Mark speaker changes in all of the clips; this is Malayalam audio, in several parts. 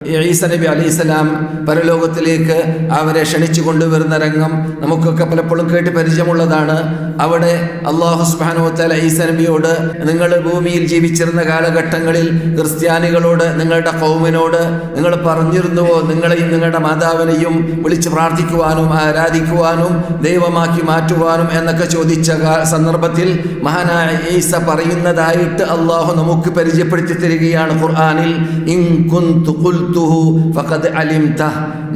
Speaker 1: ഈസ നബി അലൈഹിസ്സലാം പരലോകത്തിലേക്ക് അവരെ ക്ഷണിച്ചു കൊണ്ടുവരുന്ന രംഗം നമുക്കൊക്കെ പലപ്പോഴും കേട്ട് പരിചയമുള്ളതാണ്. അവിടെ അള്ളാഹു സുബാനുവത്തല ഈസ നബിയോട് നിങ്ങൾ ഭൂമിയിൽ ജീവിച്ചിരുന്ന കാലഘട്ടങ്ങളിൽ ക്രിസ്ത്യാനികളോട് നിങ്ങളുടെ കൗമിനോട് നിങ്ങൾ പറഞ്ഞിരുന്നുവോ? നിങ്ങളെയും നിങ്ങളുടെ മാതാവിനെയും വിളിച്ച് പ്രാർത്ഥിക്കുവാനും ആരാധിക്കുവാനും ദൈവമാക്കി മാറ്റുവാനും എന്നൊക്കെ ചോദിച്ച സന്ദർഭത്തിൽ മഹാനായ ഈസ പറയുന്നതായിട്ട് അള്ളാഹു നമുക്ക് പരിചയപ്പെടുത്തി തരികയാണ് ഖുർആാനിൽ ഇൻ കുന്തു ഖുൽതുഹു ഫഖദ് അലിംത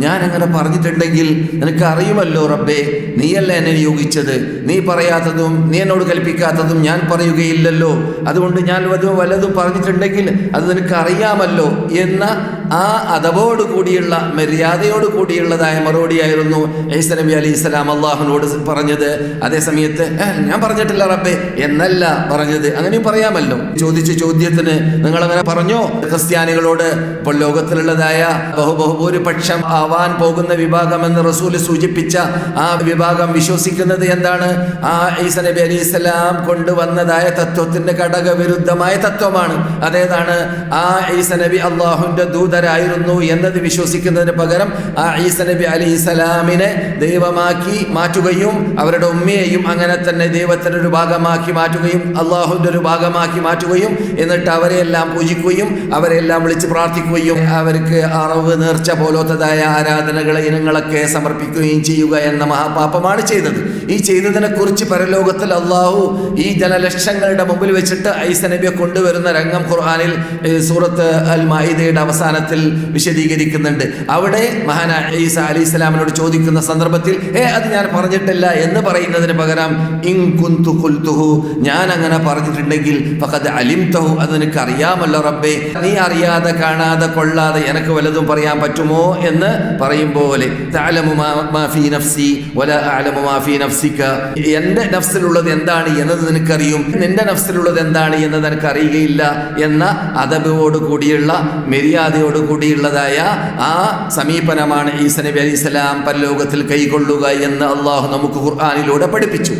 Speaker 1: ഞാൻ അങ്ങനെ പറഞ്ഞിട്ടുണ്ടെങ്കിൽ നിനക്ക് അറിയുമല്ലോ റബ്ബേ നീയല്ല എന്നെ നിയോഗിച്ചത്? നീ പറയാത്തതും നീ എന്നോട് കൽപ്പിക്കാത്തതും ഞാൻ പറയുകയില്ലല്ലോ. അതുകൊണ്ട് ഞാൻ വല്ലതും വല്ലതും പറഞ്ഞിട്ടുണ്ടെങ്കിൽ അത് നിനക്ക് അറിയാമല്ലോ എന്ന ആ അതവോട് കൂടിയുള്ള മര്യാദയോട് കൂടിയുള്ളതായ മറുപടിയായിരുന്നു ഈസ നബി അലി ഇസ്ലാം അള്ളാഹുനോട് പറഞ്ഞത്. അതേസമയത്ത് ഞാൻ പറഞ്ഞിട്ടില്ല റബ്ബേ. എന്നല്ല പറഞ്ഞത്. അങ്ങനെയും പറയാമല്ലോ. ചോദിച്ച ചോദ്യത്തിന് നിങ്ങൾ അങ്ങനെ പറഞ്ഞോ? ക്രിസ്ത്യാനികളോട് ഇപ്പോൾ ലോകത്തിലുള്ളതായ ബഹു ബഹുഭൂരിപക്ഷം ആവാൻ പോകുന്ന വിഭാഗം എന്ന് റസൂൽ സൂചിപ്പിച്ച ആ വിഭാഗം വിശ്വസിക്കുന്നത് എന്താണ്? ആ ഈസ നബി അലി ഇസ്ലാം കൊണ്ടുവന്നതായ തത്വത്തിന്റെ ഘടകവിരുദ്ധമായ തത്വമാണ്. അതേതാണ്? ആ ഈസ നബി അള്ളാഹുവിന്റെ ദൂതരായിരുന്നു എന്നത് വിശ്വസിക്കുന്നതിന് പകരം ആ ഈസ നബി അലി ഇസ്ലാമിനെ ദൈവമാക്കി മാറ്റുകയും അവരുടെ ഉമ്മയെയും അങ്ങനെ തന്നെ ദൈവത്തിന്റെ ഒരു ഭാഗമാക്കി മാറ്റുകയും അള്ളാഹുവിന്റെ ഒരു ഭാഗമാക്കി മാറ്റുകയും എന്നിട്ട് അവരെയെല്ലാം പൂജിക്കുകയും അവരെല്ലാം വിളിച്ച് പ്രാർത്ഥിക്കുകയും അവർക്ക് അറവ് നേർച്ച പോലത്തതായ ആരാധനകളെ ഇനങ്ങളൊക്കെ സമർപ്പിക്കുകയും ചെയ്യുക എന്ന മഹാപാപമാണ് ചെയ്തത് ഈ ചെയ്തതിനെ കുറിച്ച് പരലോകത്തിൽ അള്ളാഹു ഈ ജനലക്ഷങ്ങളുടെ മുമ്പിൽ വെച്ചിട്ട് ഐസ നബിയെ കൊണ്ടുവരുന്ന രംഗം ഖുർആാനിൽ സൂറത്ത് അൽ മായിദയുടെ അവസാനത്തിൽ വിശദീകരിക്കുന്നുണ്ട്. അവിടെ മഹാന ഈസ അലി ഇസ്ലാമിനോട് ചോദിക്കുന്ന സന്ദർഭത്തിൽ ഏ അത് ഞാൻ പറഞ്ഞിട്ടില്ല എന്ന് പറയുന്നതിന് പകരം ഇൻ കുന്തു ഖുൽതുഹു ഞാൻ അങ്ങനെ പറഞ്ഞിട്ടുണ്ടെങ്കിൽ ഫഹദ് അലിം തഹു അത് നിനക്ക് അറിയാമല്ലോ റബ്ബേ നീ അറിയാതെ കാണാതെ കൊള്ളാതെ എനിക്ക് വലതും പറയാൻ പറ്റുമോ? എന്ന് പറയും പോലെ നഫ്സി നഫ്സിക എന്റെ നഫ്സിലുള്ളത് എന്താണ് എന്നത് നിനക്കറിയും? നിന്റെ നഫ്സിലുള്ളത് എന്താണ് എന്നത് നിനക്ക് അറിയുകയില്ല എന്ന അദബോട് കൂടിയുള്ള മര്യാദയോട് കൂടിയുള്ളതായ ആ സമീപനമാണ് ഈസ നബി അലൈഹി സ്വലാം പരലോകത്തിൽ കൈകൊള്ളുക എന്ന് അള്ളാഹു നമുക്ക് ഖുർആാനിലൂടെ പഠിപ്പിച്ചു.